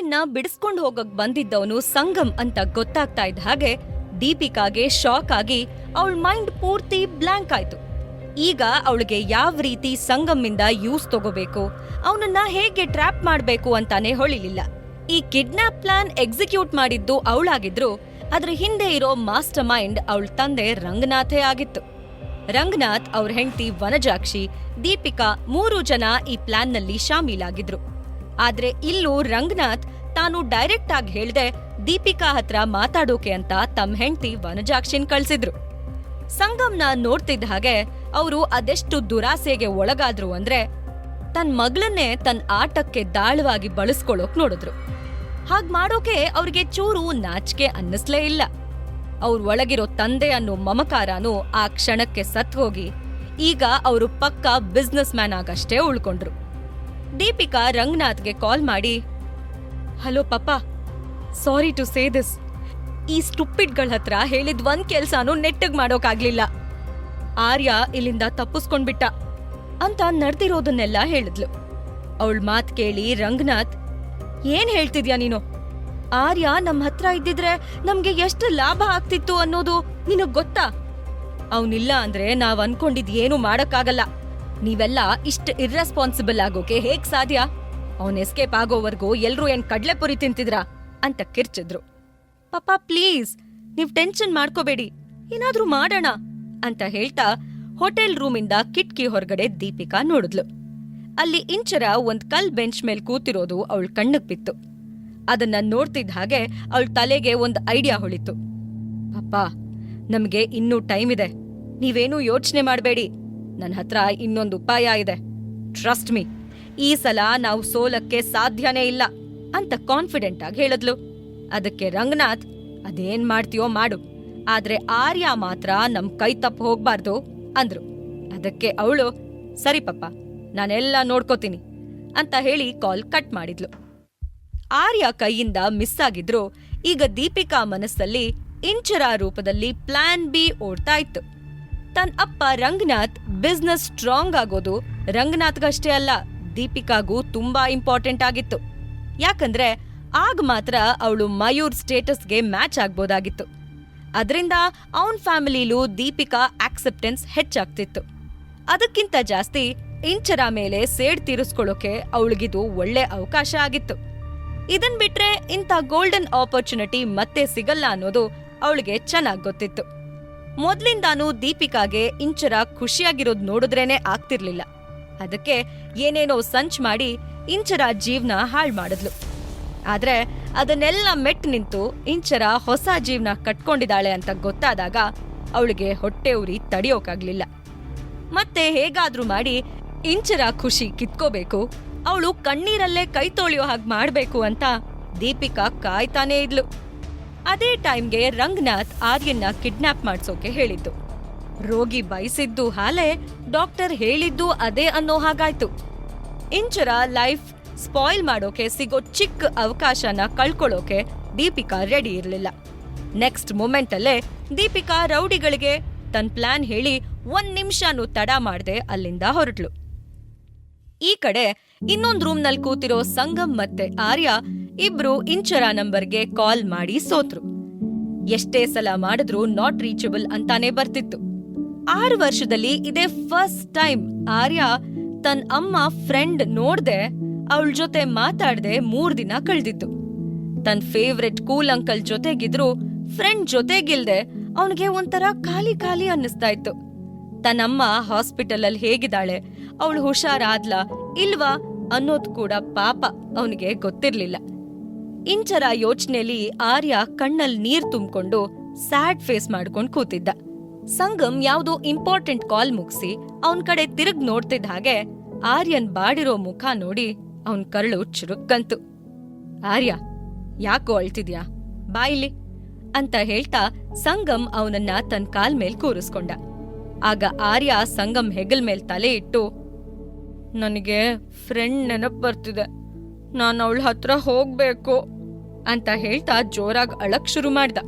ಆರ್ಯನ್ನ ಬಿಡಿಸ್ಕೊಂಡು ಹೋಗಕ್ ಬಂದಿದ್ದವನು ಸಂಗಮ್ ಅಂತ ಗೊತ್ತಾಗ್ತಾ ಇದ್ದ ಹಾಗೆ ದೀಪಿಕಾಗೆ ಶಾಕ್ ಆಗಿ ಅವಳ ಮೈಂಡ್ ಪೂರ್ತಿ ಬ್ಲಾಂಕ್ ಆಯ್ತು. ಈಗ ಅವಳಿಗೆ ಯಾವ ರೀತಿ ಸಂಗಮ್ಮಿಂದ ಯೂಸ್ ತಗೋಬೇಕು, ಅವನನ್ನ ಹೇಗೆ ಟ್ರ್ಯಾಪ್ ಮಾಡ್ಬೇಕು ಅಂತಾನೆ ಹೊಳಿಲಿಲ್ಲ. ಈ ಕಿಡ್ನಾಪ್ ಪ್ಲಾನ್ ಎಕ್ಸಿಕ್ಯೂಟ್ ಮಾಡಿದ್ದು ಅವಳಾಗಿದ್ರು, ಅದ್ರ ಹಿಂದೆ ಇರೋ ಮಾಸ್ಟರ್ ಮೈಂಡ್ ಅವಳ ತಂದೆ ರಂಗನಾಥೇ ಆಗಿತ್ತು. ರಂಗನಾಥ್ ಅವ್ರ ಹೆಂಡತಿ ವನಜಾಕ್ಷಿ, ದೀಪಿಕಾ ಮೂರು ಜನ ಈ ಪ್ಲಾನ್ನಲ್ಲಿ ಶಾಮೀಲಾಗಿದ್ರು ಆದ್ರೆ ಇಲ್ಲೂ ರಂಗನಾಥ್ ತಾನು ಡೈರೆಕ್ಟ್ ಆಗಿ ಹೇಳ್ದೆ, ದೀಪಿಕಾ ಹತ್ರ ಮಾತಾಡೋಕೆ ಅಂತ ತಮ್ಮ ಹೆಂಡತಿ ವನಜಾಕ್ಷಿನ್ ಕಳ್ಸಿದ್ರು. ಸಂಗಮ್ನ ನೋಡ್ತಿದ್ದ ಹಾಗೆ ಅವರು ಅದೆಷ್ಟು ದುರಾಸೆಗೆ ಒಳಗಾದ್ರು ಅಂದ್ರೆ ತನ್ ಮಗಳನ್ನೇ ತನ್ನ ಆಟಕ್ಕೆ ದಾಳವಾಗಿ ಬಳಸ್ಕೊಳ್ಳೋಕ್ ನೋಡಿದ್ರು. ಹಾಗ್ ಮಾಡೋಕೆ ಅವ್ರಿಗೆ ಚೂರು ನಾಚಿಕೆ ಅನ್ನಿಸ್ಲೇ ಇಲ್ಲ. ಅವ್ರ ಒಳಗಿರೋ ತಂದೆ ಅನ್ನೋ ಮಮಕಾರನೂ ಆ ಕ್ಷಣಕ್ಕೆ ಸತ್ ಹೋಗಿ ಈಗ ಅವರು ಪಕ್ಕ ಬಿಸ್ನೆಸ್ ಮ್ಯಾನ್ ಆಗಷ್ಟೇ ಉಳ್ಕೊಂಡ್ರು. ದೀಪಿಕಾ ರಂಗನಾಥ್ಗೆ ಕಾಲ್ ಮಾಡಿ, hello papa, sorry to say this. ಈ ಸ್ಟುಪಿಡ್ಗಳ ಹತ್ರ ಹೇಳಿದ್ ಒಂದ್ ಕೆಲ್ಸಾನು ನೆಟ್ಟಗ್ ಮಾಡೋಕಾಗ್ಲಿಲ್ಲ. ಆರ್ಯ ಇಲ್ಲಿಂದ ತಪ್ಪಿಸ್ಕೊಂಡ್ಬಿಟ್ಟ ಅಂತ ನಡ್ದಿರೋದನ್ನೆಲ್ಲ ಹೇಳಿದ್ಲು. ಅವಳ ಮಾತ್ ಕೇಳಿ ರಂಗನಾಥ್, ಏನ್ ಹೇಳ್ತಿದ್ಯಾ ನೀನು? ಆರ್ಯ ನಮ್ ಹತ್ರ ಇದ್ದಿದ್ರೆ ನಮ್ಗೆ ಎಷ್ಟು ಲಾಭ ಆಗ್ತಿತ್ತು ಅನ್ನೋದು ನಿನಗ್ ಗೊತ್ತಾ? ಅವನಿಲ್ಲ ಅಂದ್ರೆ ನಾವ್ ಅನ್ಕೊಂಡಿದ್ ಏನು ಮಾಡಕ್ಕಾಗಲ್ಲ. ನೀವೆಲ್ಲ ಇಷ್ಟ ಇರ್ರೆಸ್ಪಾನ್ಸಿಬಲ್ ಆಗೋಕೆ ಹೇಗ್ ಸಾಧ್ಯ? ಅವನ್ ಎಸ್ಕೇಪ್ ಆಗೋವರೆಗೂ ಎಲ್ರೂ ಏನ್ ಕಡ್ಲೆಪುರಿ ತಿಂತಿದ್ರಾ? ಅಂತ ಕಿರ್ಚಿದ್ರು. ಪಾಪ ಪ್ಲೀಸ್ ನೀವ್ ಟೆನ್ಷನ್ ಮಾಡ್ಕೋಬೇಡಿ. ಏನಾದ್ರೂ ಮಾಡೋಣ ಅಂತ ಹೇಳ್ತಾ ಹೋಟೆಲ್ ರೂಮಿಂದ ಕಿಟ್ಕಿ ಹೊರಗಡೆ ದೀಪಿಕಾ ನೋಡಿದ್ಲು. ಅಲ್ಲಿ ಇಂಚರ ಒಂದ್ ಕಲ್ ಬೆಂಚ್ ಮೇಲ್ ಕೂತಿರೋದು ಅವಳ ಕಣ್ಣಕ್ ಬಿತ್ತು. ಅದನ್ನ ನೋಡ್ತಿದ್ದ ಹಾಗೆ ಅವಳ ತಲೆಗೆ ಒಂದ್ ಐಡಿಯಾ ಹೊಳಿತು. ಪಪ್ಪ ನಮ್ಗೆ ಇನ್ನೂ ಟೈಮ್ ಇದೆ. ನೀವೇನೂ ಯೋಚನೆ ಮಾಡಬೇಡಿ. ನನ್ನ ಹತ್ರ ಇನ್ನೊಂದು ಉಪಾಯ ಇದೆ. ಟ್ರಸ್ಟ್ ಮೀ ಈ ಸಲ ನಾವು ಸೋಲಕ್ಕೆ ಸಾಧ್ಯನೇ ಇಲ್ಲ ಅಂತ ಕಾನ್ಫಿಡೆಂಟ್ ಆಗಿ ಹೇಳಿದ್ಲು. ಅದಕ್ಕೆ ರಂಗನಾಥ್, ಅದೇನ್ ಮಾಡ್ತೀಯೋ ಮಾಡು. ಆದ್ರೆ ಆರ್ಯ ಮಾತ್ರ ನಮ್ ಕೈ ತಪ್ಪು ಹೋಗ್ಬಾರ್ದು, ಅಂದ್ರು. ಅದಕ್ಕೆ ಅವಳು, ಸರಿ ಪಪ್ಪ, ನಾನೆಲ್ಲ ನೋಡ್ಕೋತೀನಿ, ಅಂತ ಹೇಳಿ ಕಾಲ್ ಕಟ್ ಮಾಡಿದ್ಲು. ಆರ್ಯ ಕೈಯಿಂದ ಮಿಸ್ ಆಗಿದ್ರು. ಈಗ ದೀಪಿಕಾ ಮನಸ್ಸಲ್ಲಿ ಇಂಚರ ರೂಪದಲ್ಲಿ ಪ್ಲಾನ್ ಬಿ ಓಡ್ತಾ ಇತ್ತು. ತನ್ ಅಪ್ಪ ರಂಗನಾಥ್ ಬಿಸ್ನೆಸ್ ಸ್ಟ್ರಾಂಗ್ ಆಗೋದು ರಂಗನಾಥ್ಗಷ್ಟೇ ಅಲ್ಲ, ದೀಪಿಕಾಗೂ ತುಂಬಾ ಇಂಪಾರ್ಟೆಂಟ್ ಆಗಿತ್ತು. ಯಾಕಂದ್ರೆ ಆಗ ಮಾತ್ರ ಅವಳು ಮಯೂರ್ ಸ್ಟೇಟಸ್ಗೆ ಮ್ಯಾಚ್ ಆಗ್ಬೋದಾಗಿತ್ತು. ಅದರಿಂದ ಅವನ್ ಫ್ಯಾಮಿಲಿಲೂ ದೀಪಿಕಾ ಆಕ್ಸೆಪ್ಟೆನ್ಸ್ ಹೆಚ್ಚಾಗ್ತಿತ್ತು. ಅದಕ್ಕಿಂತ ಜಾಸ್ತಿ ಇಂಚರ ಮೇಲೆ ಸೇಡ್ ತೀರಿಸ್ಕೊಳ್ಳೋಕೆ ಅವಳಿಗಿದು ಒಳ್ಳೆ ಅವಕಾಶ ಆಗಿತ್ತು. ಇದನ್ ಬಿಟ್ರೆ ಇಂಥ ಗೋಲ್ಡನ್ ಆಪರ್ಚುನಿಟಿ ಮತ್ತೆ ಸಿಗಲ್ಲ ಅನ್ನೋದು ಅವಳಿಗೆ ಚೆನ್ನಾಗ್ ಗೊತ್ತಿತ್ತು. ಮೊದ್ಲಿಂದಾನೂ ದೀಪಿಕಾಗೆ ಇಂಚರ ಖುಷಿಯಾಗಿರೋದ್ ನೋಡಿದ್ರೇನೆ ಆಗ್ತಿರ್ಲಿಲ್ಲ. ಅದಕ್ಕೆ ಏನೇನೋ ಸಂಚ್ ಮಾಡಿ ಇಂಚರ ಜೀವನ ಹಾಳು ಮಾಡಿದ್ಲು. ಆದ್ರೆ ಅದನ್ನೆಲ್ಲ ಮೆಟ್ ನಿಂತು ಇಂಚರ ಹೊಸ ಜೀವನ ಕಟ್ಕೊಂಡಿದ್ದಾಳೆ ಅಂತ ಗೊತ್ತಾದಾಗ ಅವಳಿಗೆ ಹೊಟ್ಟೆ ಉರಿ ತಡಿಯೋಕಾಗ್ಲಿಲ್ಲ. ಮತ್ತೆ ಹೇಗಾದ್ರೂ ಮಾಡಿ ಇಂಚರ ಖುಷಿ ಕಿತ್ಕೋಬೇಕು, ಅವಳು ಕಣ್ಣೀರಲ್ಲೇ ಕೈ ತೊಳೆಯೋ ಹಾಗೆ ಮಾಡ್ಬೇಕು ಅಂತ ದೀಪಿಕಾ ಕಾಯ್ತಾನೇ ಇದ್ಲು. ಅದೇ ಟೈಮ್ಗೆ ರಂಗನಾಥ್ ಆರ್ಯನ್ನ ಕಿಡ್ನಾಪ್ ಮಾಡ್ಸೋಕೆ ಹೇಳಿದ್ದು. ರೋಗಿ ಬಯಸಿದ್ದು ಹಾಲೆ ಡಾಕ್ಟರ್ ಹೇಳಿದ್ದು ಅದೇ ಅನ್ನೋ ಹಾಗಾಯ್ತು. ಇಂಚರ ಲೈಫ್ ಸ್ಪಾಯ್ಲ್ ಮಾಡೋಕೆ ಸಿಗೋ ಚಿಕ್ಕ ಅವಕಾಶನ ಕಳ್ಕೊಳ್ಳೋಕೆ ದೀಪಿಕಾ ರೆಡಿ ಇರಲಿಲ್ಲ. ನೆಕ್ಸ್ಟ್ ಮೂಮೆಂಟಲ್ಲೇ ದೀಪಿಕಾ ರೌಡಿಗಳಿಗೆ ತನ್ನ ಪ್ಲಾನ್ ಹೇಳಿ ಒಂದ್ ನಿಮಿಷನೂ ತಡ ಮಾಡ್ದೆ ಅಲ್ಲಿಂದ ಹೊರಟ್ಲು. ಈ ಕಡೆ ಇನ್ನೊಂದು ರೂಮ್ನಲ್ಲಿ ಕೂತಿರೋ ಸಂಗಮ್ ಮತ್ತೆ ಆರ್ಯ ಇಬ್ರು ಇಂಚರ ನಂಬರ್ಗೆ ಕಾಲ್ ಮಾಡಿ ಸೋತ್ರು. ಎಷ್ಟೇ ಸಲ ಮಾಡಿದ್ರೂ ನಾಟ್ ರೀಚಬಲ್ ಅಂತಾನೆ ಬರ್ತಿತ್ತು. ಆರು ವರ್ಷದಲ್ಲಿ ಇದೇ ಫಸ್ಟ್ ಟೈಮ್ ಆರ್ಯ ತನ್ ಅಮ್ಮ ಫ್ರೆಂಡ್ ನೋಡ್ದೆ ಅವಳ ಜೊತೆ ಮಾತಾಡದೆ ಮೂರ್ ದಿನ ಕಳ್ದಿತ್ತು. ತನ್ ಫೇವ್ರೆಟ್ ಕೂಲ್ ಅಂಕಲ್ ಜೊತೆಗಿದ್ರು ಫ್ರೆಂಡ್ ಜೊತೆಗಿಲ್ದೆ ಅವನಿಗೆ ಒಂಥರ ಖಾಲಿ ಖಾಲಿ ಅನ್ನಿಸ್ತಾ ಇತ್ತು. ತನ್ನಮ್ಮ ಹಾಸ್ಪಿಟಲ್ ಅಲ್ಲಿ ಹೇಗಿದ್ದಾಳೆ, ಅವಳು ಹುಷಾರಾದ್ಲಾ ಇಲ್ವಾ ಅನ್ನೋದ್ ಕೂಡ ಪಾಪ ಅವನಿಗೆ ಗೊತ್ತಿರ್ಲಿಲ್ಲ. ಇಂಚರ ಯೋಚನೆಲಿ ಆರ್ಯ ಕಣ್ಣಲ್ ನೀರ್ ತುಂಬಿಕೊಂಡು ಸ್ಯಾಡ್ ಫೇಸ್ ಮಾಡ್ಕೊಂಡ್ ಕೂತಿದ್ದ. ಸಂಗಮ್ ಯಾವ್ದೋ ಇಂಪಾರ್ಟೆಂಟ್ ಕಾಲ್ ಮುಗಿಸಿ ಅವನ್ ಕಡೆ ತಿರುಗ್ ನೋಡ್ತಿದ್ದ ಹಾಗೆ ಆರ್ಯನ್ ಬಾಡಿರೋ ಮುಖ ನೋಡಿ ಅವನ್ ಕರಳು ಚುರುಕ್ಕಂತು ಆರ್ಯ, ಯಾಕೋ ಅಳ್ತಿದ್ಯಾ? ಬಾಯಿಲಿ ಅಂತ ಹೇಳ್ತಾ ಸಂಗಮ್ ಅವನನ್ನ ತನ್ ಕಾಲ್ ಮೇಲ್ ಕೂರಿಸ್ಕೊಂಡ. ಆಗ ಆರ್ಯ ಸಂಗಮ್ ಹೆಗಲ್ ಮೇಲ್ ತಲೆ ಇಟ್ಟು, ನನಗೆ ಫ್ರೆಂಡ್ ನೆನಪು ಬರ್ತಿದೆ. ನಾನು ಅವಳ ಹತ್ರ ಹೋಗ್ಬೇಕು ಅಂತ ಹೇಳ್ತಾ ಜೋರಾಗ್ ಅಳಕ್ ಶುರು ಮಾಡ್ದ.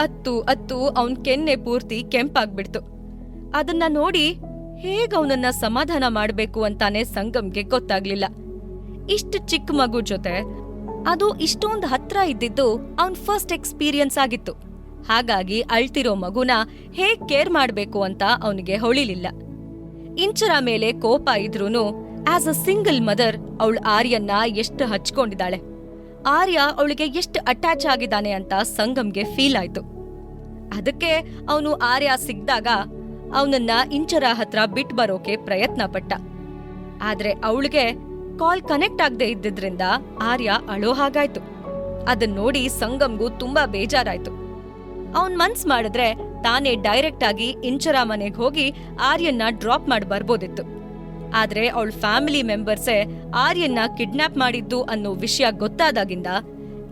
ಅತ್ತು ಅತ್ತು ಅವನ್ ಕೆನ್ನೆ ಪೂರ್ತಿ ಕೆಂಪಾಗ್ಬಿಡ್ತು. ಅದನ್ನ ನೋಡಿ ಹೇಗ್ ಅವನನ್ನ ಸಮಾಧಾನ ಮಾಡ್ಬೇಕು ಅಂತಾನೆ ಸಂಗಮ್ಗೆ ಗೊತ್ತಾಗ್ಲಿಲ್ಲ. ಇಷ್ಟು ಚಿಕ್ಕ ಮಗು ಜೊತೆ ಅದು ಇಷ್ಟೊಂದ್ ಹತ್ರ ಇದ್ದಿದ್ದು ಅವನ್ ಫಸ್ಟ್ ಎಕ್ಸ್ಪೀರಿಯನ್ಸ್ ಆಗಿತ್ತು. ಹಾಗಾಗಿ ಅಳ್ತಿರೋ ಮಗುನ ಹೇಗ್ ಕೇರ್ ಮಾಡ್ಬೇಕು ಅಂತ ಅವನಿಗೆ ಹೊಳಿಲಿಲ್ಲ. ಇಂಚರ ಮೇಲೆ ಕೋಪ ಇದ್ರೂನು ಆಸ್ ಅ ಸಿಂಗಲ್ ಮದರ್ ಅವಳು ಆರ್ಯನ್ನ ಎಷ್ಟು ಹಚ್ಕೊಂಡಿದ್ದಾಳೆ? ಆರ್ಯ ಅವಳಿಗೆ ಎಷ್ಟು ಅಟ್ಯಾಚ್ ಆಗಿದ್ದಾನೆ ಅಂತ ಸಂಗಮ್ಗೆ ಫೀಲ್ ಆಯ್ತು. ಅದಕ್ಕೆ ಅವನು ಆರ್ಯ ಸಿಗ್ದಾಗ ಅವನನ್ನ ಇಂಚರ ಹತ್ರ ಬಿಟ್ ಬರೋಕೆ ಪ್ರಯತ್ನ ಪಟ್ಟ. ಆದ್ರೆ ಅವಳಿಗೆ ಕಾಲ್ ಕನೆಕ್ಟ್ ಆಗದೆ ಇದ್ದಿದ್ರಿಂದ ಆರ್ಯ ಅಳೋ ಹಾಗಾಯ್ತು. ಅದನ್ ನೋಡಿ ಸಂಗಮ್ಗೂ ತುಂಬಾ ಬೇಜಾರಾಯ್ತು. ಅವನ್ ಮನ್ಸ್ ಮಾಡಿದ್ರೆ ತಾನೇ ಡೈರೆಕ್ಟ್ ಆಗಿ ಇಂಚರ ಮನೆಗೆ ಹೋಗಿ ಆರ್ಯನ್ನ ಡ್ರಾಪ್ ಮಾಡಿ ಬರ್ಬೋದಿತ್ತು. ಆದ್ರೆ ಅವಳ ಫ್ಯಾಮಿಲಿ ಮೆಂಬರ್ಸೇ ಆರ್ಯನ್ನ ಕಿಡ್ನಾಪ್ ಮಾಡಿದ್ದು ಅನ್ನೋ ವಿಷಯ ಗೊತ್ತಾದಾಗಿಂದ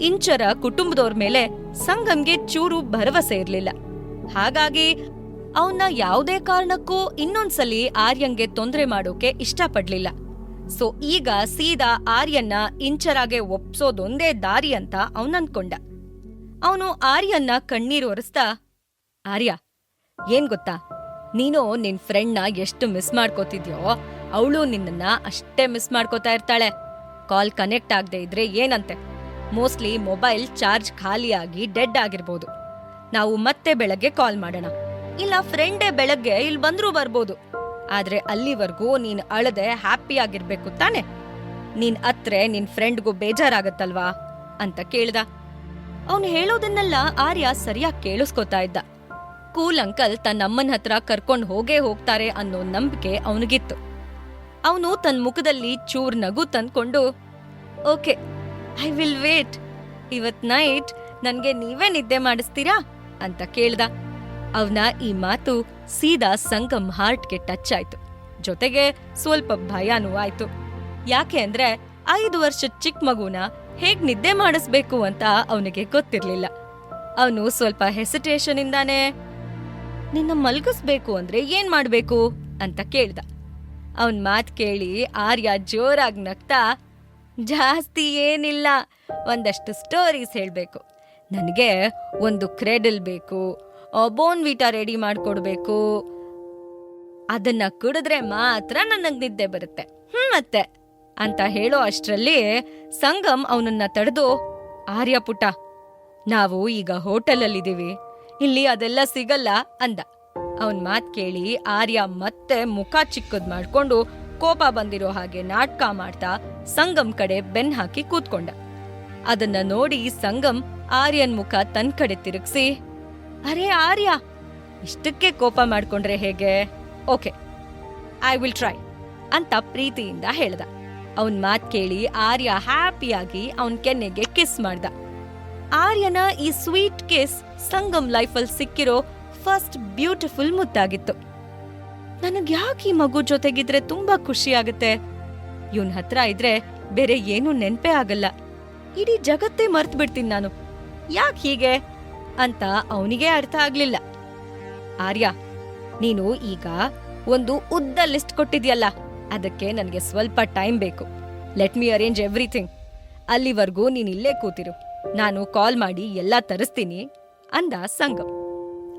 ಇಂಚರ ಕುಟುಂಬದವ್ರ ಮೇಲೆ ಸಂಗಮ್ಗೆ ಚೂರು ಭರವಸೆ ಇರ್ಲಿಲ್ಲ. ಹಾಗಾಗಿ ಅವನ್ನ ಯಾವುದೇ ಕಾರಣಕ್ಕೂ ಇನ್ನೊಂದ್ಸಲಿ ಆರ್ಯಂಗೆ ತೊಂದರೆ ಮಾಡೋಕೆ ಇಷ್ಟಪಡ್ಲಿಲ್ಲ. ಸೊ ಈಗ ಸೀದಾ ಆರ್ಯನ್ನ ಇಂಚರಾಗೆ ಒಪ್ಸೋದೊಂದೇ ದಾರಿ ಅಂತ ಅವನನ್ಕೊಂಡ ಅವನು ಆರ್ಯನ್ನ ಕಣ್ಣೀರು ಒರೆಸ್ತಾ, ಆರ್ಯ, ಏನ್ ಗೊತ್ತಾ? ನೀನು ನಿನ್ ಫ್ರೆಂಡ್ನ ಎಷ್ಟು ಮಿಸ್ ಮಾಡ್ಕೋತಿದ್ಯೋ? ಅವಳು ನಿನ್ನನ್ನ ಅಷ್ಟೇ ಮಿಸ್ ಮಾಡ್ಕೋತಾ ಇರ್ತಾಳೆ. ಕಾಲ್ ಕನೆಕ್ಟ್ ಆಗದೆ ಇದ್ರೆ ಏನಂತೆ? ಮೋಸ್ಟ್ಲಿ ಮೊಬೈಲ್ ಚಾರ್ಜ್ ಖಾಲಿಯಾಗಿ ಡೆಡ್ ಆಗಿರ್ಬೋದು. ನಾವು ಮತ್ತೆ ಬೆಳಗ್ಗೆ ಕಾಲ್ ಮಾಡೋಣ. ಇಲ್ಲ ಫ್ರೆಂಡೇ ಬೆಳಗ್ಗೆ ಇಲ್ಲಿ ಬಂದ್ರೂ ಬರ್ಬೋದು. ಆದ್ರೆ ಅಲ್ಲಿವರೆಗೂ ನೀನ್ ಅಳದೆ ಹ್ಯಾಪಿ ಆಗಿರ್ಬೇಕು ತಾನೆ? ನೀನ್ ಅತ್ರೆ ನಿನ್ ಫ್ರೆಂಡ್ಗೂ ಬೇಜಾರಾಗತ್ತಲ್ವಾ? ಅಂತ ಕೇಳ್ದ. ಅವನು ಹೇಳೋದನ್ನೆಲ್ಲ ಆರ್ಯ ಸರಿಯಾಗಿ ಕೇಳಿಸ್ಕೊತಾ ಇದ್ದ. ಕೂಲ್ ಅಂಕಲ್ ತನ್ನಮ್ಮನ ಹತ್ರ ಕರ್ಕೊಂಡ್ ಹೋಗೇ ಹೋಗ್ತಾರೆ ಅನ್ನೋ ನಂಬಿಕೆ ಅವನಿಗಿತ್ತು. ಅವನು ತನ್ನ ಮುಖದಲ್ಲಿ ಚೂರ್ ನಗು ತಂದ್ಕೊಂಡು, ಓಕೆ, ಐ ವಿಲ್ ವೇಟ್. ಇವತ್ ನೈಟ್ ನನ್ಗೆ ನೀವೇ ನಿದ್ದೆ ಮಾಡಿಸ್ತೀರಾ? ಅಂತ ಕೇಳ್ದ. ಅವನ ಈ ಮಾತು ಸೀದಾ ಸಂಗಮ್ ಹಾರ್ಟ್ಗೆ ಟಚ್ ಆಯ್ತು. ಜೊತೆಗೆ ಸ್ವಲ್ಪ ಭಯನೂ ಆಯ್ತು. ಯಾಕೆ ಅಂದ್ರೆ ಐದು ವರ್ಷದ ಚಿಕ್ಕ ಮಗುನ ಹೇಗ್ ನಿದ್ದೆ ಮಾಡಿಸ್ಬೇಕು ಅಂತ ಅವನಿಗೆ ಗೊತ್ತಿರ್ಲಿಲ್ಲ. ಅವನು ಸ್ವಲ್ಪ ಹೆಸಿಟೇಷನ್ ಇಂದಾನೆ ನಿನ್ನ ಮಲ್ಗಿಸ್ಬೇಕು ಅಂದ್ರೆ ಏನ್ ಮಾಡ್ಬೇಕು? ಅಂತ ಕೇಳ್ದ. ಅವನ್ ಮಾತ್ ಕೇಳಿ ಆರ್ಯ ಜೋರಾಗಿ ನಗ್ತಾ, ಜಾಸ್ತಿ ಏನಿಲ್ಲ, ಒಂದಷ್ಟು ಸ್ಟೋರೀಸ್ ಹೇಳ್ಬೇಕು. ನನಗೆ ಒಂದು ಕ್ರೆಡಲ್ ಬೇಕು ಬೋನ್ ವೀಟಾ ರೆಡಿ ಮಾಡ್ಕೊಡ್ಬೇಕು. ಅದನ್ನ ಕುಡಿದ್ರೆ ಮಾತ್ರ ನನಗ್ ನಿದ್ದೆ ಬರುತ್ತೆ. ಹ್ಮ್ ಮತ್ತೆ ಅಂತ ಹೇಳೋ ಅಷ್ಟರಲ್ಲಿ ಸಂಗಮ್ ಅವನನ್ನ ತಡೆದು, ಆರ್ಯ ಪುಟ ನಾವು ಈಗ ಹೋಟೆಲಲ್ಲಿದ್ದೀವಿ. ಇಲ್ಲಿ ಅದೆಲ್ಲ ಸಿಗಲ್ಲ, ಅಂದ. ಅವನ್ ಮಾತ್ ಕೇಳಿ ಆರ್ಯ ಮತ್ತೆ ಮುಖ ಚಿಕ್ಕದ್ ಮಾಡ್ಕೊಂಡು ಕೋಪ ಬಂದಿರೋ ಹಾಗೆ ನಾಟಕ ಮಾಡ್ತಾ ಸಂಗಮ್ ಕಡೆ ಬೆನ್ ಹಾಕಿ ಕೂತ್ಕೊಂಡ. ಅದನ್ನ ನೋಡಿ ಸಂಗಮ್ ಆರ್ಯನ್ ಮುಖ ತನ್ ಕಡೆ ತಿರುಗ್ಸಿ, ಅರೆ ಆರ್ಯ, ಇಷ್ಟಕ್ಕೆ ಕೋಪ ಮಾಡ್ಕೊಂಡ್ರೆ ಹೇಗೆ? ಓಕೆ, ಐ ವಿಲ್ ಟ್ರೈ, ಅಂತ ಪ್ರೀತಿಯಿಂದ ಹೇಳ್ದ. ಅವನ್ ಮಾತ್ ಕೇಳಿ ಆರ್ಯ ಹ್ಯಾಪಿಯಾಗಿ ಅವನ್ ಕೆನ್ನೆಗೆ ಕಿಸ್ ಮಾಡ್ದ. ಆರ್ಯನ ಈ ಸ್ವೀಟ್ ಕಿಸ್ ಸಂಗಮ್ ಲೈಫಲ್ ಸಿಕ್ಕಿರೋ ಫಸ್ಟ್ ಬ್ಯೂಟಿಫುಲ್ ಮುತ್ತಾಗಿತ್ತು ನನಗ್ ಯಾಕೆ ಈ ಮಗು ಜೊತೆಗಿದ್ರೆ ತುಂಬಾ ಖುಷಿ ಆಗುತ್ತೆ? ಇವನ್ ಹತ್ರ ಇದ್ರೆ ಬೇರೆ ಏನು ನೆನ್ಪೇ ಆಗಲ್ಲ. ಇಡೀ ಜಗತ್ತೇ ಮರ್ತ್ ಬಿಡ್ತೀನಿ ನಾನು. ಯಾಕೆ ಹೀಗೆ? ಅಂತ ಅವನಿಗೆ ಅರ್ಥ ಆಗ್ಲಿಲ್ಲ. ಆರ್ಯ, ನೀನು ಈಗ ಒಂದು ಉದ್ದ ಲಿಸ್ಟ್ ಕೊಟ್ಟಿದ್ಯಲ್ಲ, ಅದಕ್ಕೆ ನನಗೆ ಸ್ವಲ್ಪ ಟೈಮ್ ಬೇಕು. ಲೆಟ್ ಮಿ ಅರೇಂಜ್ ಎವ್ರಿಥಿಂಗ್ ಅಲ್ಲಿವರೆಗೂ ನೀನಿಲ್ಲೇ ಕೂತಿರು. ನಾನು ಕಾಲ್ ಮಾಡಿ ಎಲ್ಲ ತರಿಸ್ತೀನಿ ಅಂದ ಸಂಗಮ್.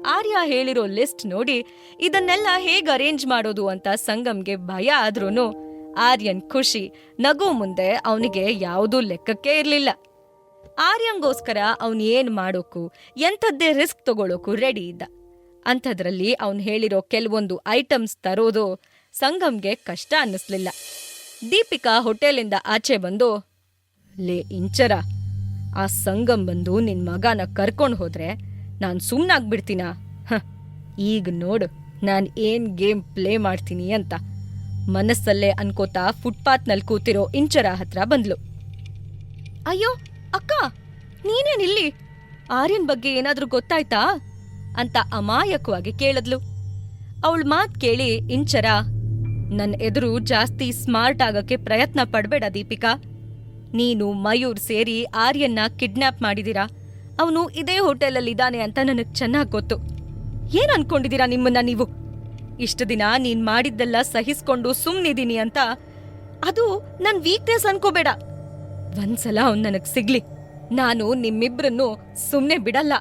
ಆರ್ಯ ಹೇಳಿರೋ ಲಿಸ್ಟ್ ನೋಡಿ ಇದನ್ನೆಲ್ಲ ಹೇಗ್ ಅರೇಂಜ್ ಮಾಡೋದು ಅಂತ ಸಂಗಮ್ಗೆ ಭಯ ಆದ್ರೂ ಆರ್ಯನ್ ಖುಷಿ, ನಗು ಮುಂದೆ ಅವನಿಗೆ ಯಾವುದೂ ಲೆಕ್ಕಕ್ಕೆ ಇರ್ಲಿಲ್ಲ. ಆರ್ಯಂಗೋಸ್ಕರ ಅವನ್ ಏನ್ ಮಾಡೋಕು, ಎಂಥದ್ದೇ ರಿಸ್ಕ್ ತಗೊಳೋಕು ರೆಡಿ ಇದ್ದ. ಅಂಥದ್ರಲ್ಲಿ ಅವನ್ ಹೇಳಿರೋ ಕೆಲವೊಂದು ಐಟಮ್ಸ್ ತರೋದು ಸಂಗಮ್ಗೆ ಕಷ್ಟ ಅನ್ನಿಸ್ಲಿಲ್ಲ. ದೀಪಿಕಾ ಹೋಟೆಲಿಂದ ಆಚೆ ಬಂದು, ಲೇ, ಇಂಚರ, ಆ ಸಂಗಮ್ ಬಂದು ನಿನ್ ಮಗನ ಕರ್ಕೊಂಡು ಹೋದ್ರೆ ನಾನ್ ಸುಮ್ನಾಗ್ಬಿಡ್ತೀನಾ? ಹ, ಈಗ ನೋಡು, ನಾನು ಏನ್ ಗೇಮ್ ಪ್ಲೇ ಮಾಡ್ತೀನಿ ಅಂತ. ಮನಸ್ಸಲ್ಲೇ ಅನ್ಕೋತಾ ಫುಟ್ಪಾತ್ನಲ್ಲಿ ಕೂತಿರೋ ಇಂಚರ ಹತ್ರ ಬಂದ್ಲು. ಅಯ್ಯೋ, ಅಕ್ಕ ನೀನೇನಿಲ್ಲಿ ಆರ್ಯನ್ ಬಗ್ಗೆ ಏನಾದ್ರೂ ಗೊತ್ತಾಯ್ತಾ? ಅಂತ ಅಮಾಯಕವಾಗಿ ಕೇಳಿದ್ಲು. ಅವಳ ಮಾತ್ ಕೇಳಿ ಇಂಚರ, ನನ್ ಎದುರು ಜಾಸ್ತಿ ಸ್ಮಾರ್ಟ್ ಆಗಕ್ಕೆ ಪ್ರಯತ್ನ ಪಡಬೇಡ ದೀಪಿಕಾ. ನೀನು ಮಯೂರ್ ಸೇರಿ ಆರ್ಯನ್ನ ಕಿಡ್ನಾಪ್ ಮಾಡಿದೀರಾ? ಅವನು ಇದೇ ಹೋಟೆಲಲ್ಲಿದ್ದಾನೆ ಅಂತ ನನಗ್ ಚೆನ್ನಾಗ್ ಗೊತ್ತು. ಏನ್ ಅನ್ಕೊಂಡಿದ್ದೀರಾ ನಿಮ್ಮನ್ನ ನೀವು? ಇಷ್ಟು ದಿನ ನೀನ್ ಮಾಡಿದ್ದೆಲ್ಲ ಸಹಿಸ್ಕೊಂಡು ಸುಮ್ನಿದೀನಿ ಅಂತ ಅದು ನನ್ ವೀಕ್ನೆಸ್ ಅನ್ಕೋಬೇಡ. ಒಂದ್ಸಲ ಅವ್ನ್ ನನಗ್ ಸಿಗ್ಲಿ. ನಾನು ನಿಮ್ಮಿಬ್ರನ್ನು ಸುಮ್ನೆ ಬಿಡಲ್ಲ.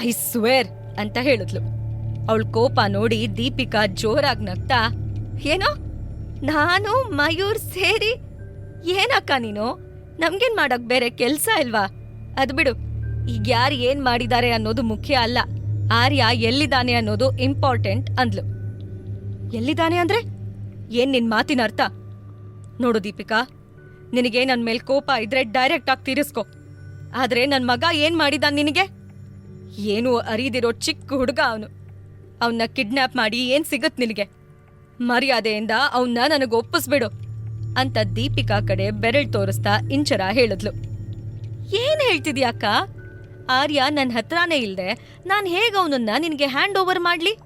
ಐ ಸ್ವೇರ್ ಅಂತ ಹೇಳಿದ್ಲು. ಅವಳ ಕೋಪ ನೋಡಿ ದೀಪಿಕಾ ಜೋರಾಗಿ ನಗ್ತಾ, ಏನೋ? ನಾನು, ಮಯೂರ್ ಸೇರಿ? ಏನಕ್ಕ ನೀನು? ನಮ್ಗೇನ್ ಮಾಡಕ್ ಬೇರೆ ಕೆಲ್ಸ ಇಲ್ವಾ? ಅದ್ ಬಿಡು. ಈಗ ಯಾರು ಏನ್ ಮಾಡಿದ್ದಾರೆ ಅನ್ನೋದು ಮುಖ್ಯ ಅಲ್ಲ. ಆರ್ಯ ಎಲ್ಲಿದ್ದಾನೆ ಅನ್ನೋದು ಇಂಪಾರ್ಟೆಂಟ್ ಅಂದ್ಲು. ಎಲ್ಲಿದ್ದಾನೆ ಅಂದ್ರೆ? ಏನ್ ನಿನ್ ಮಾತಿನ ಅರ್ಥ? ನೋಡು ದೀಪಿಕಾ, ನಿನಗೆ ನನ್ನ ಮೇಲೆ ಕೋಪ ಇದ್ರೆ ಡೈರೆಕ್ಟ್ ಆಗಿ ತೀರಿಸ್ಕೊ. ಆದ್ರೆ ನನ್ನ ಮಗ ಏನ್ ಮಾಡಿದ ನಿನಗೆ? ಏನು ಅರಿದಿರೋ ಚಿಕ್ಕ ಹುಡುಗ ಅವನು. ಅವನ್ನ ಕಿಡ್ನಾಪ್ ಮಾಡಿ ಏನ್ ಸಿಗತ್ ನಿನಗೆ? ಮರ್ಯಾದೆಯಿಂದ ಅವನ್ನ ನನಗೆ ಒಪ್ಪಿಸ್ಬಿಡು ಅಂತ ದೀಪಿಕಾ ಕಡೆ ಬೆರಳು ತೋರಿಸ್ತಾ ಇಂಚರ ಹೇಳಿದ್ಲು. ಏನ್ ಹೇಳ್ತಿದ್ಯಾಕ ಆರ್ಯ ನನ್ನ ಹತ್ರನೇ ಇಲ್ದೆ ನಾನ್ ಹೇಗ ಅವನನ್ನ ನಿನಗೆ ಹ್ಯಾಂಡ್ ಓವರ್ ಮಾಡ್ಲಿ?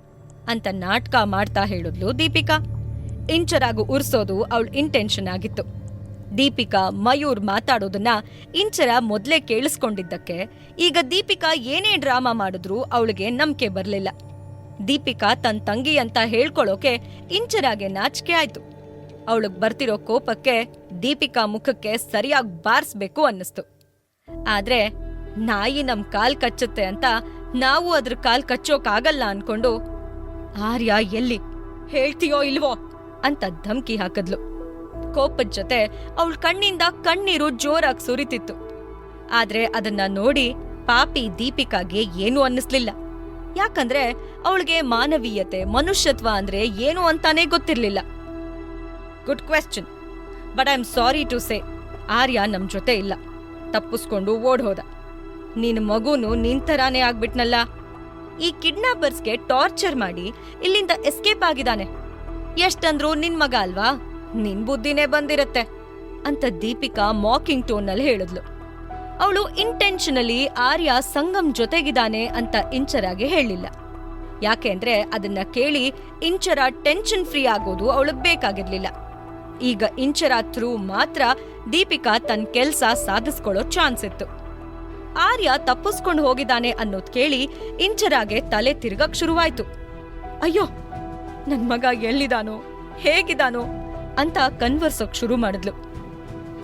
ಅಂತ ನಾಟಕ ಮಾಡ್ತಾ ಹೇಳಿದ್ಲು ದೀಪಿಕಾ. ಇಂಚರಾಗು ಉರ್ಸೋದು ಅವಳ ಇಂಟೆನ್ಷನ್ ಆಗಿತ್ತು. ದೀಪಿಕಾ ಮಯೂರ್ ಮಾತಾಡೋದನ್ನ ಇಂಚರ ಮೊದ್ಲೇ ಕೇಳಿಸ್ಕೊಂಡಿದ್ದಕ್ಕೆ ಈಗ ದೀಪಿಕಾ ಏನೇ ಡ್ರಾಮಾ ಮಾಡಿದ್ರೂ ಅವಳಿಗೆ ನಂಬಿಕೆ ಬರ್ಲಿಲ್ಲ. ದೀಪಿಕಾ ತನ್ ತಂಗಿ ಅಂತ ಹೇಳ್ಕೊಳ್ಳೋಕೆ ಇಂಚರಾಗೆ ನಾಚಿಕೆ ಆಯ್ತು. ಅವಳಿಗೆ ಬರ್ತಿರೋ ಕೋಪಕ್ಕೆ ದೀಪಿಕಾ ಮುಖಕ್ಕೆ ಸರಿಯಾಗಿ ಬಾರಿಸ್ಬೇಕು ಅನ್ನಿಸ್ತು. ಆದ್ರೆ ನಾಯಿ ನಮ್ ಕಾಲ್ ಕಚ್ಚುತ್ತೆ ಅಂತ ನಾವು ಅದ್ರ ಕಾಲ್ ಕಚ್ಚೋಕಾಗಲ್ಲ ಅನ್ಕೊಂಡು, ಆರ್ಯ, ಎಲ್ಲಿ? ಹೇಳ್ತೀಯೋ ಇಲ್ವೋ? ಅಂತ ಧಮ್ಕಿ ಹಾಕದ್ಲು. ಕೋಪದ ಜೊತೆ ಅವಳ ಕಣ್ಣಿಂದ ಕಣ್ಣೀರು ಜೋರಾಗಿ ಸುರಿತಿತ್ತು. ಆದ್ರೆ ಅದನ್ನ ನೋಡಿ ಪಾಪಿ ದೀಪಿಕಾಗೆ ಏನೂ ಅನ್ನಿಸ್ಲಿಲ್ಲ. ಯಾಕಂದ್ರೆ ಅವಳಿಗೆ ಮಾನವೀಯತೆ, ಮನುಷ್ಯತ್ವ ಅಂದ್ರೆ ಏನು ಅಂತಾನೆ ಗೊತ್ತಿರ್ಲಿಲ್ಲ. Good question but I am sorry to say Arya ನಮ್ ಜೊತೆ ಇಲ್ಲ. ತಪ್ಪಿಸ್ಕೊಂಡು ಓಡ್ ಹೋದ ನಿನ್ ಮಗುನು ನಿನ್ ತರಾನೇ ಆಗ್ಬಿಟ್ನಲ್ಲ. ಈ ಕಿಡ್ನಾಪರ್ಸ್ಗೆ ಟಾರ್ಚರ್ ಮಾಡಿ ಇಲ್ಲಿಂದ ಎಸ್ಕೇಪ್ ಆಗಿದಾನೆ. ಎಷ್ಟಂದ್ರು ನಿನ್ ಮಗ ಅಲ್ವಾ? ನಿನ್ ಬುದ್ಧಿನೇ ಬಂದಿರತ್ತೆ ಅಂತ ದೀಪಿಕಾ ಮಾಕಿಂಗ್ ಟೋನಲ್ಲಿ ಹೇಳಿದ್ಲು. ಅವಳು ಇಂಟೆನ್ಷನಲಿ ಆರ್ಯ ಸಂಗಮ್ ಜೊತೆಗಿದಾನೆ ಅಂತ ಇಂಚರಾಗಿ ಹೇಳಿಲ್ಲ. ಯಾಕೆಂದ್ರೆ ಅದನ್ನ ಕೇಳಿ ಇಂಚರ ಟೆನ್ಷನ್ ಫ್ರೀ ಆಗೋದು ಅವಳಿಗೆ ಬೇಕಾಗಿರ್ಲಿಲ್ಲ. ಈಗ ಇಂಚರ ಥ್ರೂ ಮಾತ್ರ ದೀಪಿಕಾ ತನ್ನ ಕೆಲಸ ಸಾಧಿಸ್ಕೊಳ್ಳೋ ಚಾನ್ಸ್ ಇತ್ತು. ಆರ್ಯ ತಪ್ಪಿಸ್ಕೊಂಡು ಹೋಗಿದ್ದಾನೆ ಅನ್ನೋದ್ ಕೇಳಿ ಇಂಚರಾಗೆ ತಲೆ ತಿರ್ಗಕ್ ಶುರುವಾಯ್ತು. ಅಯ್ಯೋ, ನನ್ ಮಗ ಎಲ್ಲಿದಾನೋ, ಹೇಗಿದಾನೋ ಅಂತ ಕನ್ವರ್ಸೋಕ್ ಶುರು ಮಾಡಿದ್ಲು.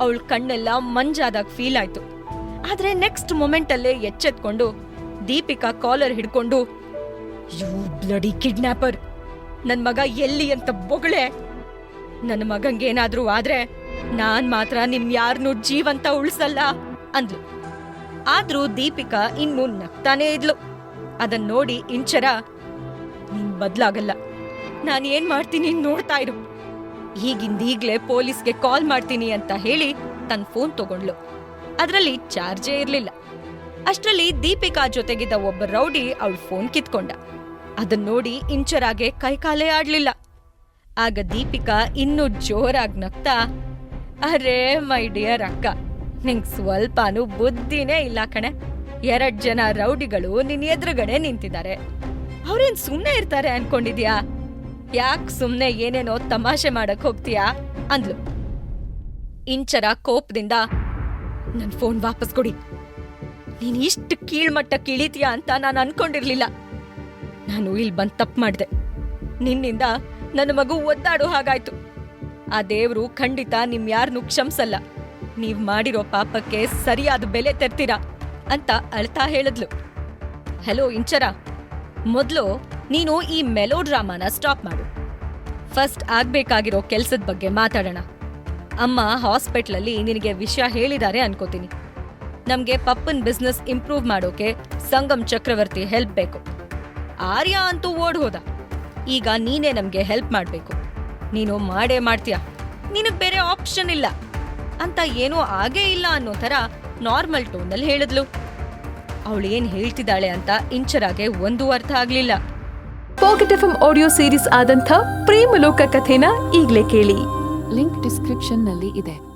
ಅವಳ ಕಣ್ಣೆಲ್ಲ ಮಂಜಾದಾಗ ಫೀಲ್ ಆಯ್ತು. ಆದ್ರೆ ನೆಕ್ಸ್ಟ್ ಮೊಮೆಂಟ್ ಅಲ್ಲೇ ಎಚ್ಚೆತ್ಕೊಂಡು ದೀಪಿಕಾ ಕಾಲರ್ ಹಿಡ್ಕೊಂಡು ಯು ಬ್ಲಡಿ ಕಿಡ್ನಾಪರ್ ನನ್ ಮಗ ಎಲ್ಲಿ ಅಂತ ಬೊಗಳೆ! ನನ್ನ ಮಗಂಗೇನಾದ್ರೂ ಆದ್ರೆ ನಾನ್ ಮಾತ್ರ ನಿಮ್ ಯಾರನ್ನೂ ಜೀವಂತ ಉಳಿಸಲ್ಲ ಅಂದ್ಲು. ಆದ್ರೂ ದೀಪಿಕಾ ಇನ್ನು ನಗ್ತಾನೇ ಇದ್ಲು. ಅದನ್ ನೋಡಿ ಇಂಚರ, ನೀನ್ ಬದ್ಲಾಗಲ್ಲ. ನಾನು ಏನ್ ಮಾಡ್ತೀನಿ ನೋಡ್ತಾ ಇರು. ಈಗಿಂದೀಗ್ಲೇ ಪೊಲೀಸ್ಗೆ ಕಾಲ್ ಮಾಡ್ತೀನಿ ಅಂತ ಹೇಳಿ ತನ್ನ ಫೋನ್ ತಗೊಂಡ್ಲು. ಅದರಲ್ಲಿ ಚಾರ್ಜೇ ಇರ್ಲಿಲ್ಲ. ಅಷ್ಟರಲ್ಲಿ ದೀಪಿಕಾ ಜೊತೆಗಿದ್ದ ಒಬ್ಬ ರೌಡಿ ಅವಳ ಫೋನ್ ಕಿತ್ಕೊಂಡ. ಅದನ್ನ ನೋಡಿ ಇಂಚರಾಗೆ ಕೈಕಾಲೇ ಆಡ್ಲಿಲ್ಲ. ಆಗ ದೀಪಿಕಾ ಇನ್ನೂ ಜೋರಾಗಿ ನಗ್ತಾ, ಅರೇ, ಮೈ ಡಿಯರ್ ಅಕ್ಕ, ನಿಂಗೆ ಸ್ವಲ್ಪನೂ ಬುದ್ಧಿನೇ ಇಲ್ಲ ಕಣೆ. ಎರಡ್ ಜನ ರೌಡಿಗಳು ನಿನ್ನ ಎದುರುಗಡೆ ನಿಂತಿದ್ದಾರೆ. ಅವ್ರೇನ್ ಸುಮ್ಮನೆ ಇರ್ತಾರೆ ಅನ್ಕೊಂಡಿದ್ಯಾ? ಯಾಕ್ ಸುಮ್ಮನೆ ಏನೇನೋ ತಮಾಷೆ ಮಾಡಕ್ ಹೋಗ್ತೀಯಾ? ಅಂದ್ಲು. ಇಂಚರ ಕೋಪದಿಂದ, ನನ್ ಫೋನ್ ವಾಪಸ್ ಕೊಡಿ. ನೀನ್ ಇಷ್ಟು ಕೀಳ್ಮಟ್ಟ ಕೀಳಿತೀಯ ಅಂತ ನಾನು ಅನ್ಕೊಂಡಿರ್ಲಿಲ್ಲ. ನಾನು ಇಲ್ಲಿ ಬಂದ್ ತಪ್ಪು ಮಾಡಿದೆ. ನಿನ್ನಿಂದ ನನ್ನ ಮಗು ಒದ್ದಾಡು ಹಾಗಾಯ್ತು. ಆ ದೇವರು ಖಂಡಿತ ನಿಮ್ ಯಾರನ್ನೂ ಕ್ಷಮಿಸಲ್ಲ. ನೀವ್ ಮಾಡಿರೋ ಪಾಪಕ್ಕೆ ಸರಿಯಾದ ಬೆಲೆ ತೆರ್ತೀರಾ ಅಂತ ಅಳ್ತಾ ಹೇಳಿದ್ಲು. ಹಲೋ ಇಂಚರ, ಮೊದ್ಲು ನೀನು ಈ ಮೆಲೋ ಡ್ರಾಮಾನ ಸ್ಟಾಪ್ ಮಾಡು. ಫಸ್ಟ್ ಆಗ್ಬೇಕಾಗಿರೋ ಕೆಲ್ಸದ ಬಗ್ಗೆ ಮಾತಾಡೋಣ. ಅಮ್ಮ ಹಾಸ್ಪಿಟ್ಲಲ್ಲಿ ನಿನಗೆ ವಿಷಯ ಹೇಳಿದ್ದಾರೆ ಅನ್ಕೋತೀನಿ. ನಮ್ಗೆ ಪಪ್ಪನ್ ಬಿಸ್ನೆಸ್ ಇಂಪ್ರೂವ್ ಮಾಡೋಕೆ ಸಂಗಮ್ ಚಕ್ರವರ್ತಿ ಹೆಲ್ಪ್ ಬೇಕು. ಆರ್ಯ ಅಂತೂ ಓಡ್ ಹೋದ. ಈಗ ನೀನೇ ನಮ್ಗೆ ಹೆಲ್ಪ್ ಮಾಡ್ಬೇಕು. ನೀನು ಮಾಡೇ ಮಾಡ್ತೀಯ. ನಿನಗೆ ಬೇರೆ ಆಪ್ಷನ್ ಇಲ್ಲ. ಅಂತ ಏನೂ ಆಗೇ ಇಲ್ಲ ಅನ್ನೋ ಥರ ನಾರ್ಮಲ್ ಟೋನಲ್ಲಿ ಹೇಳಿದ್ಲು. ಅವಳು ಏನ್ ಹೇಳ್ತಿದ್ದಾಳೆ ಅಂತ ಇಂಚರಾಗೆ ಒಂದು ಅರ್ಥ ಆಗ್ಲಿಲ್ಲ. ಪಾಕೆಟ್ ಎಫ್ ಆಡಿಯೋ ಸೀರೀಸ್ ಆದಂಥ ಪ್ರೇಮಲೋಕ ಕಥೆನ ಈಗ್ಲೇ ಕೇಳಿ. ಲಿಂಕ್ ಡಿಸ್ಕ್ರಿಪ್ಷನ್ನಲ್ಲಿ ಇದೆ.